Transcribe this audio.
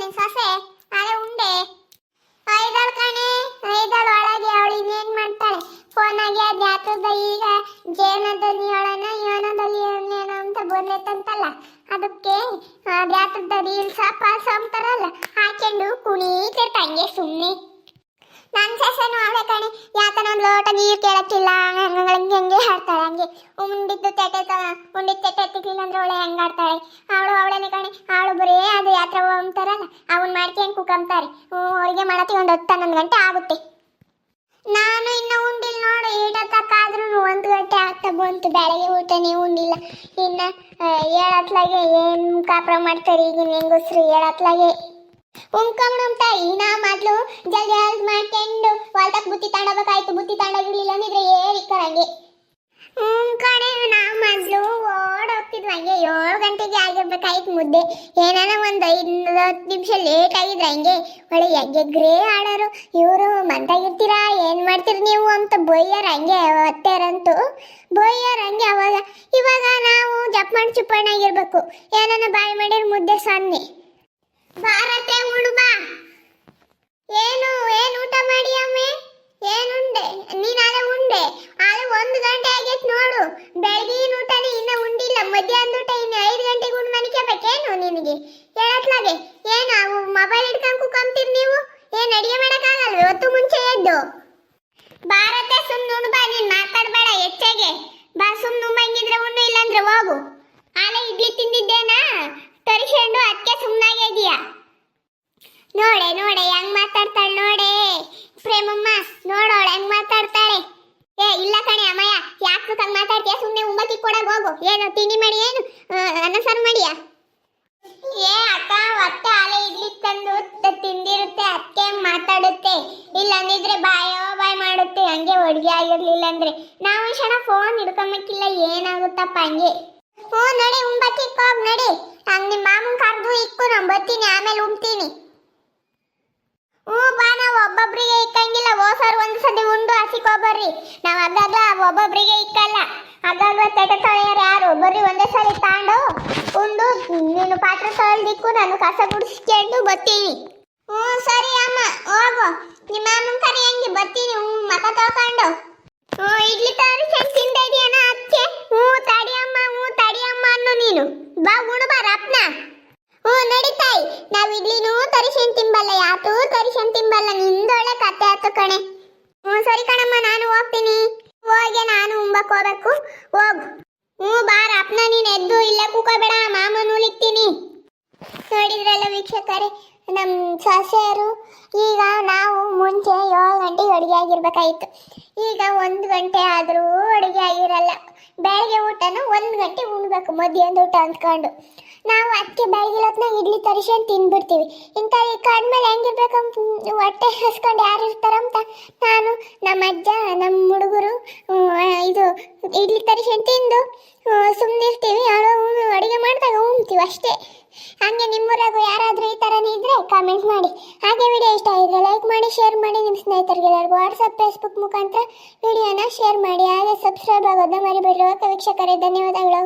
ನಿನ್ ಸೊಸೆ ಅರೆ ಉಂಡೆ. ಐದಾಳ್ ಕಣೆ, ಐದಾಳ್ ಒಳಗೆ ಅವಳು ಇನ್ನೇನ್ ಮಾಡ್ತಾಳೆ? ಫೋನಾಗೆ ಅದ್ ಯಾತದ ಈಗ ಜೇನದಲ್ಲಿ ಹೇಳೋಣ ಯೋನದಲ್ಲಿ ಏನೇನೋ ಅಂತ ಬಂದೈತಂತಲ್ಲ ಅದಕ್ಕೆ ಅದ್ಯಾತದ ರೀಲ್ಸ ಪಾಸ್ ಅಂತಾರಲ್ಲ? ಹಾಕೊಂಡು ಕುಣೀತಿರ್ತ ಸುಮ್ಮನೆ ನನ್ನ ಸೊಸೆನೂ ಅವಳೆ ಕಣೆ, ಯಾತನ ಒಂದು ಲೋಟ ನೀರು ಕೇಳಕ್ಕಿಲ್ಲ ಹಂಗೆ ಹಂಗೆ ಹಾಡ್ತಾಳೆ ಹಂಗೆ. ಉಂಡಿದ್ದು ತೆಟೆ ಉಂಡಿದ್ದು ತೆಟೆ ಎತ್ತಿಕ್ಲಿಲ್ಲ ಅಂದ್ರೆ ಅವಳೆ ಹೆಂಗೆ ಆಡ್ತಾಳೆ ಅವಳು ಅವಳೇನೆ ಕಣೆ, ಅವಳು ಬರೀ ಅದು ಯಾತ್ರ ಅಂತಾರಲ್ಲ ಅವನ್ ಮಾಡ್ಕೊಂಡು ಕುಕ್ಕಂತಾರೆ ಅವರಿಗೆ ಮಾಡತ್ತಿ ಒಂದು ಹತ್ತು ಹನ್ನೊಂದು ಗಂಟೆ ಆಗುತ್ತೆ. ನಾನು ಇನ್ನು ಉಂಡಿಲ್ಲ ನೋಡು ಈಟಕ್ಕಾದ್ರೂ ಒಂದು ಗಂಟೆ ಆಗ್ತಾ ಬಂತು, ಬೆಳಗ್ಗೆ ಊಟ ನೀವು ಉಂಡಿಲ್ಲ. ಇನ್ನು ಹೇಳತ್ಲಾಗೆ ಏನು ಕಾಪ್ರ ಮಾಡ್ತಾರೆ ಈಗಿನ ಹೆಂಗಸ್ರು ಏಳತ್ಲಾಗೆ ತಾಯಿ, ನಾ ಜಲ್ದಿ ಹೆಲ್ಪ್ ಮಾಡ್ಕೊಂಡು ಹೊಲ್ದಕ್ ಬುತ್ತಿ ತಗೊಂಡೋಗ್ಬೇಕಾಯ್ತು ಬುತ್ತಿ ತಗೊಂಡೋಗಿರ್ಲಿಲ್ಲ ಅಂದಿದ್ರೆ ಏರಿಕ್ಕರಂಗೆ ಹ್ಮ್ ಕಣೆ, ನಾವು ಮೊದ್ಲು ಓಡ್ ಹೋಗ್ತಿದ್ವಿ ಹಂಗೆ ಏಳು ಗಂಟೆಗೆ ಆಗಿರ್ಬೇಕಾಯ್ತು ಮುದ್ದೆ. ಏನಾನ ಒಂದು ಐದು ಹತ್ತು ನಿಮಿಷ ಲೇಟ್ ಆಗಿದ್ರೆ ಹಂಗೆ ಒಳ್ಳೆ ಎಗ್ಗೆಗ್ರೇ ಆಡೋರು. ಇವರು ಮಂದಾಗಿರ್ತೀರಾ, ಏನು ಮಾಡ್ತೀರಿ ನೀವು ಅಂತ ಬೊಯ್ಯರ್ ಹಂಗೆ ಒತ್ತಾರಂತೂ ಬೊಯ್ಯರ್ ಹಂಗೆ ಅವಾಗ, ಇವಾಗ ನಾವು ಜಪ್ ಮಾಡಿ ಚುಪ್ಪಣ್ಣಾಗಿರ್ಬೇಕು. ಏನಾನ ಬಾಯಿ ಮಾಡಿರ್ ಮುದ್ದೆ ಸನ್ನೆ. ಭಾರತೆ ಹುಡುಬಾ ಏನು ಏನು ಊಟ ಮಾಡಿ ಅಮ್ಮೆ? ಏನುಂಡೆ? ನೀನ್ ಅಲೆ ಉಂಡೆ. ಆದ್ರೆ ಒಂದು ಗಂಟೆ ಆಗೈತ್ ನೋಡು. ಬೆಳಗಿನ ಊಟನೇ ಇನ್ನ ಉಂಡಿಲ್ಲ. ಮಧ್ಯಾಹ್ನದ ಊಟ ಇನ್ನು ಐದು ಗಂಟೆಗೆ ಉಂಡು ಮನಿಕಬೇಕೇನು ನಿನಗೆ? ಹೇಳತ್ಲಾಗೆ. ಏನು, ಅವು ಮೊಬೈಲ್ ಹಿಡ್ಕೊಂಡು ಕುಕೊಂತೀರಿ ನೀವು? ಏನು ಅಡಿಗೆ ಮಾಡೋಕ್ಕಾಗಲ್ವ? ಹೊತ್ತು ಮುಂಚೆ ಎದ್ದು. ಭಾರತ ಸುಮ್ಮನೆ ಉಣ್ ಬಾ. ನೀನ್ ಮಾತಾಡ್ಬೇಡ ಹೆಚ್ಚಾಗೆ. ಬಾ ಸುಮ್ಮನೆ ಉಮ್ಮಂಗಿದ್ರೆ ಉಣ್ಣು, ಇಲ್ಲಾಂದ್ರೆ ಹೋಗು. ಆಲೆ ಇಡ್ಲಿ ತಿಂದಿದ್ದೇನಾ ತರಿಸ್ಕೊಂಡು ಅದಕ್ಕೆ ಸುಮ್ಮನಾಗೆ ಇದೀಯಾ ನೋಡೆ ನೋಡೆ, ಹೆಂಗ್ ಮಾತಾಡ್ತಾಳೆ ನೋಡೆ. ಪ್ರೇಮಮ್ಮ, ನೋಡೋಳೆ, ಹೆಂಗ್ ಮಾತಾಡ್ತಾಳೆ. ಏ, ಇಲ್ಲ ಕಣೆ ಅಮ್ಮಯ್ಯ, ಯಾಕೆ ಹಂಗ್ ಮಾತಾಡ್ತೀಯ? ಸುಮ್ಮನೆ ಉಂಬತ್ತಿ ಕೊಡಕ್ ಹೋಗು. ಏನು, ತಿಂಡಿ ಮಾಡಿ, ಏನು? ಅನ್ನ ಸಾರು ಮಾಡಿಯ? ಏ, ಅಕ್ಕ, ಹೊಟ್ಟೆ ಆಲೆ ಇಡ್ಲಿ ತಂದು ತಿಂದಿರುತ್ತೆ ಅದಕ್ಕೆ ಮಾತಾಡುತ್ತೆ. ಇಲ್ಲಂದಿದ್ರೆ ಬಾಯೋ, ಬಾಯ್ ಮಾಡುತ್ತೆ. ಹಂಗೆ ಒಡ್ಗೆ ಆಗಿರ್ಲಿಲ್ಲ ಅಂದ್ರೆ. ನಾವು ಕ್ಷಣ ಫೋನ್ ಹಿಡ್ಕೊಂಬಕ್ಕಿಲ್ಲ ಏನಾಗುತ್ತಪ್ಪ ಹಂಗೆ? ಹ್ಞೂ ನೋಡಿ ಉಂಬತ್ತಿಕ್ಕೋಗಿ ನಡಿ. ಹಂಗೆ ನಿಮ್ಮ ಮಾಮನ್ ಕರೆದು ಇಕ್ಕು, ನಾನು ಬರ್ತೀನಿ, ಆಮೇಲೆ ಉಣ್ತೀನಿ. ಹ್ಞೂ ಬಾ ನಾವು ಒಬ್ಬೊಬ್ರಿಗೆ ಇಕ್ಕಂಗಿಲ್ಲ. ಹೋಸರು ಒಂದು ಸತಿ ಉಂಡು ಹಸಿಕೋಬರ್ರಿ ನಾವು ಆಗಾಗ ಒಬ್ಬೊಬ್ಬರಿಗೆ ಇಕ್ಕಲ್ಲ. ಆಗಾಗ ತೆಟ ಯಾರು? ಬರ್ರಿ ಒಂದೇ ಸಲ ತಾಂಡು. ಉಂಡು, ನೀನು ಪಾತ್ರೆ ತೊಳೆದಿಕ್ಕು, ನಾನು ಕಸ ಗುಡಿಸ್ಕೊಂಡು ಬರ್ತೀನಿ ಹ್ಞೂ ಸರಿ ಅಮ್ಮ, ಹೋಗು. ನಿಮ್ಮ ಅಮ್ಮನ ಕರಿ ಹಂಗೆ? ಬರ್ತೀನಿ ಹ್ಞೂ ತೊಳ್ಕೊಂಡು ಹ್ಞೂ ಇಡ್ಲಿ ತರಿಸಿ ತಿಂದ ಇದೆಯಣ್ಣ ಅಕ್ಕೆ ಹ್ಞೂ ತಡಿ ಅಮ್ಮ ಹ್ಞೂ ತಡಿ ಅಮ್ಮ ಅನ್ನು ನೀನು ಬಾ ಉಣು ಬಾ ರಪ್ನ ಹ್ಞೂ ನಡೀತಾಯಿ ನಾವ್ ಇಡ್ಲಿನೂ ತರಿಸೇನ್ ತಿಂಬಲ್ಲ ಯಾತು ತರಿಸೇನ್ ತಿಂಬಲ್ಲ ಆತು ಕಣೆ. ಹ್ಞೂ ಸರಿ ಕಣಮ್ಮ, ನಾನು ಹೋಗ್ತೀನಿ. ಹೋಗಿ ನಾನು ಉಂಬಕ್ ಹೋಗ್ಬೇಕು ಹೋಗು. ಹ್ಞೂ ಬಾರ, ಅಪ್ನ ನೀನು ಎದ್ದು ಇಲ್ಲೇ ಕೂಕೋಬೇಡ, ಮಾಮನು ಉಳಿತೀನಿ ನೋಡಿದ್ರಲ್ಲ ವೀಕ್ಷಕರೇ ನಮ್ಮ ಸೊಸೆಯರು, ಈಗ ನಾವು ಮುಂಚೆ ಏಳು ಗಂಟೆಗೆ ಅಡುಗೆ ಆಗಿರ್ಬೇಕಾಯ್ತು ಈಗ ಒಂದು ಗಂಟೆ ಆದರೂ ಅಡುಗೆ ಆಗಿರಲ್ಲ. ಬೆಳಗ್ಗೆ ಊಟನ ಒಂದು ಗಂಟೆ ಉಣ್ಬೇಕು, ಮಧ್ಯಾಹ್ನದ ಊಟ ಅಂದ್ಕೊಂಡು. ನಾವು ಅದಕ್ಕೆ ಬೆಳಗ್ಗೆ ಹೊತ್ನಾಗ ಇಡ್ಲಿ ತರಿಸ್ಕೊಂಡು ತಿಂದ್ಬಿಡ್ತೀವಿ ಇಂಥ ಕಡ್ಮೇಲೆ ಹೆಂಗಿರ್ಬೇಕಂತ ಹೊಟ್ಟೆ ಹಸ್ಕೊಂಡು ಯಾರು ಇರ್ತಾರಂತ ನಾನು ನಮ್ಮ ಅಜ್ಜ, ನಮ್ಮ ಹುಡುಗರು ಇದು ಇಡ್ಲಿ ತರಿಸ್ಕೊಂಡು ತಿಂದು ಸುಮ್ಮನೆ ಇರ್ತೀವಿ. ಅಡುಗೆ ಮಾಡಿದಾಗ ಉಣ್ತೀವಿ ಅಷ್ಟೇ. ಹಾಗೆ ನಿಮ್ಮೂರಾಗೂ ಯಾರಾದರೂ ಈ ಥರನೇ ಇದ್ದರೆ ಕಾಮೆಂಟ್ ಮಾಡಿ. ಹಾಗೆ ವಿಡಿಯೋ ಇಷ್ಟ ಆಗಿದ್ರೆ ಲೈಕ್ ಮಾಡಿ ಶೇರ್ ಮಾಡಿ ನಿಮ್ಮ ಸ್ನೇಹಿತರಿಗೆ ಎಲ್ಲರಿಗೂ ವಾಟ್ಸಪ್ ಫೇಸ್ಬುಕ್ ಮುಖಾಂತರ ವಿಡಿಯೋನ ಶೇರ್ ಮಾಡಿ. ಹಾಗೆ ಸಬ್ಸ್ಕ್ರೈಬ್ ಆಗೋದನ್ನ ಮರಿಬೇಡಿ ಓಕೆ, ವೀಕ್ಷಕರೇ, ಧನ್ಯವಾದಗಳು.